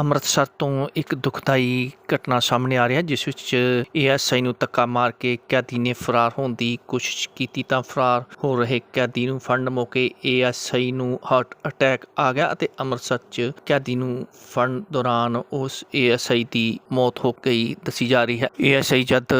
ਅੰਮ੍ਰਿਤਸਰ ਤੋਂ ਇੱਕ ਦੁਖਦਾਈ ਘਟਨਾ ਸਾਹਮਣੇ ਆ ਰਹੀ ਹੈ, ਜਿਸ ਵਿੱਚ ਏਐਸਆਈ ਨੂੰ ਧੱਕਾ ਮਾਰ ਕੇ ਕੈਦੀ ਨੇ ਫਰਾਰ ਹੋਣ ਦੀ ਕੋਸ਼ਿਸ਼ ਕੀਤੀ। ਤਾਂ ਫਰਾਰ ਹੋ ਰਹੇ ਕੈਦੀ ਨੂੰ ਫੜਨ ਮੌਕੇ ਏਐਸਆਈ ਨੂੰ ਹਾਰਟ ਅਟੈਕ ਆ ਗਿਆ ਅਤੇ ਅੰਮ੍ਰਿਤਸਰ 'ਚ ਕੈਦੀ ਨੂੰ ਫੜਨ ਦੌਰਾਨ ਉਸ ਏਐਸਆਈ ਦੀ ਮੌਤ ਹੋ ਗਈ ਦੱਸੀ ਜਾ ਰਹੀ ਹੈ। ਏਐਸਆਈ ਜਦ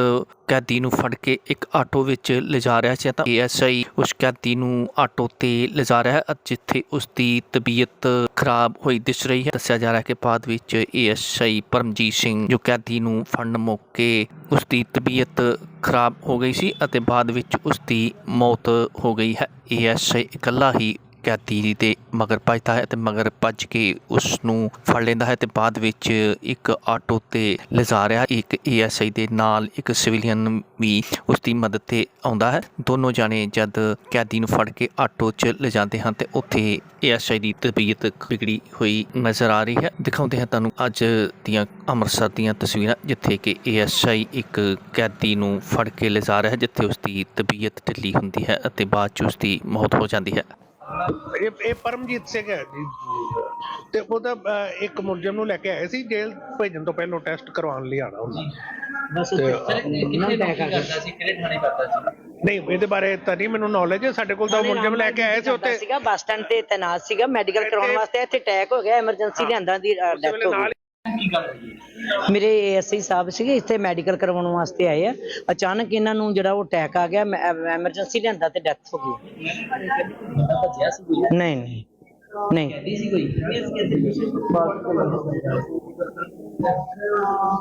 ਕੈਦੀ ਨੂੰ ਫੜ ਕੇ ਇੱਕ ਆਟੋ ਵਿੱਚ ਲਿਜਾ ਰਿਹਾ ਸੀ ਤਾਂ ਏਐਸਆਈ ਉਸ ਕੈਦੀ ਨੂੰ ਆਟੋ ਤੇ ਲਿਜਾ ਰਿਹਾ ਹੈ ਜਿੱਥੇ ਉਸ ਦੀ ਤਬੀਅਤ ਖਰਾਬ ਹੋਈ ਦਿਸ ਰਹੀ ਹੈ। ਦੱਸਿਆ ਜਾ ਰਿਹਾ ਹੈ ਕਿ ਬਾਅਦ ਵਿੱਚ ਏਐਸਆਈ ਪਰਮਜੀਤ ਸਿੰਘ ਜੋ ਕੈਦੀ ਨੂੰ ਫੜਨ ਮੌਕੇ ਉਸ ਦੀ ਤਬੀਅਤ ਖਰਾਬ ਹੋ ਗਈ ਸੀ ਅਤੇ ਬਾਅਦ ਵਿੱਚ ਉਸ ਦੀ ਮੌਤ ਹੋ ਗਈ ਹੈ। ਏਐਸਆਈ ਇਕੱਲਾ ਹੀ ਕੈਦੀ ਦੇ ਮਗਰ ਭੱਜਦਾ ਹੈ ਤੇ ਮਗਰ ਭੱਜ ਕੇ ਉਸ ਨੂੰ ਫੜ ਲੈਂਦਾ ਹੈ ਤੇ ਬਾਅਦ ਵਿੱਚ ਇੱਕ ਆਟੋ ਤੇ ਲਿਜਾ ਰਿਹਾ ਇੱਕ ਏਐਸਆਈ ਦੇ ਨਾਲ ਇੱਕ ਸਿਵਲੀਅਨ ਵੀ ਉਸ ਦੀ ਮਦਦ ਤੇ ਆਉਂਦਾ ਹੈ। ਦੋਨੋਂ ਜਾਣੇ ਜਦ ਕੈਦੀ ਨੂੰ ਫੜ ਕੇ ਆਟੋ 'ਚ ਲਿਜਾਂਦੇ ਹਨ ਤੇ ਉੱਥੇ ਏਐਸਆਈ ਦੀ ਤਬੀਅਤ ਵਿਗੜੀ ਹੋਈ ਨਜ਼ਰ ਆ ਰਹੀ ਹੈ। ਦਿਖਾਉਂਦੇ ਹਾਂ ਤੁਹਾਨੂੰ ਅੱਜ ਦੀਆਂ ਅੰਮ੍ਰਿਤਸਰ ਦੀਆਂ ਤਸਵੀਰਾਂ, ਜਿੱਥੇ ਕਿ ਏਐਸਆਈ ਇੱਕ ਕੈਦੀ ਨੂੰ ਫੜ ਕੇ ਲਿਜਾ ਰਿਹਾ ਹੈ, ਜਿੱਥੇ ਉਸ ਦੀ ਤਬੀਅਤ ਢਿੱਲੀ ਹੁੰਦੀ ਹੈ ਅਤੇ ਬਾਅਦ 'ਚ ਉਸ ਦੀ ਮੌਤ ਹੋ ਜਾਂਦੀ ਹੈ। ਇਹ ਇਹ ਪਰਮਜੀਤ ਸਿੰਘ ਹੈ ਜੀ। ਤੇ ਉਹਦਾ ਅਹ, ਇੱਕ ਮੁਲਜ਼ਮ ਨੂੰ ਲੈ ਕੇ ਆਏ ਸੀ ਜੇਲ੍ਹ ਭੇਜਣ ਤੋਂ ਪਹਿਲਾਂ ਟੈਸਟ ਕਰਵਾਉਣ ਲਈ ਆਣਾ ਹੁੰਦਾ ਬਸ ਤੇ- ਕਿੰਨੇ ਪੈਕ ਕਰਦਾ ਸੀ? ਕਿਹੜੇ ਥਾਣੇ ਕਰਦਾ ਸੀ? ਨਹੀਂ ਇਹਦੇ ਬਾਰੇ ਤਾਂ ਨਹੀਂ ਮੈਨੂੰ ਨੌਲੇਜ ਹੈ। ਸਾਡੇ ਕੋਲ ਤਾਂ ਉਹ ਮੁਲਜ਼ਮ ਲੈ ਕੇ ਆਏ ਸੀ ਉੱਥੇ। ਸੀਗਾ ਬੱਸ ਸਟੈਂਡ ਤੇ ਤੈਨਾਤ ਸੀਗਾ ਮੈਡੀਕਲ ਕਰਾਉਣ ਵਾਸਤੇ ਇੱਥੇ ਅਟੈਕ ਹੋ ਗਿਆ ਐਮਰਜੈਂਸੀ ਲਿਆਂਦਾ ਦੀ ਡੈਥ ਹੋ ਗਈ। ਕੀ ਗੱਲ ਹੋਈ ਮੇਰੇ ਏਐਸਆਈ ਸਾਹਿਬ ਸੀਗੇ ਇੱਥੇ ਮੈਡੀਕਲ ਕਰਵਾਉਣ ਵਾਸਤੇ ਆਏ ਆ। ਅਚਾਨਕ ਇਹਨਾਂ ਨੂੰ ਜਿਹੜਾ ਉਹ ਅਟੈਕ ਆ ਗਿਆ ਐਮਰਜੈਂਸੀ ਲਿਆਂਦਾ ਤੇ ਡੈਥ ਹੋ ਗਈ। ਬੰਦਾ ਭੱਜਿਆ ਸੀ ਕੋਈ ਨਹੀਂ ਨਹੀਂ ਨਹੀਂ। ਕਹਿੰਦੀ ਸੀ ਕੋਈ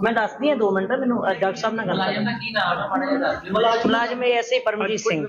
ਮੈਂ ਦੱਸਦੀ ਹਾਂ 2 ਮਿੰਟ ਮੈਨੂੰ ਅ, ਡਾਕਟਰ ਸਾਹਿਬ ਨਾਲ ਗੱਲ ਮੁਲਾਜ਼ਮ ਕਰਨੀ ਦਾ ਕੀ ਨਾਮ ਹੈ ਮਾੜਾ ਜਿਹਾ ਦੱਸ ਦਿਓ ਮੁਲਾਜ਼ਮ ਏਐਸਆਈ ਪਰਮਜੀਤ ਸਿੰਘ।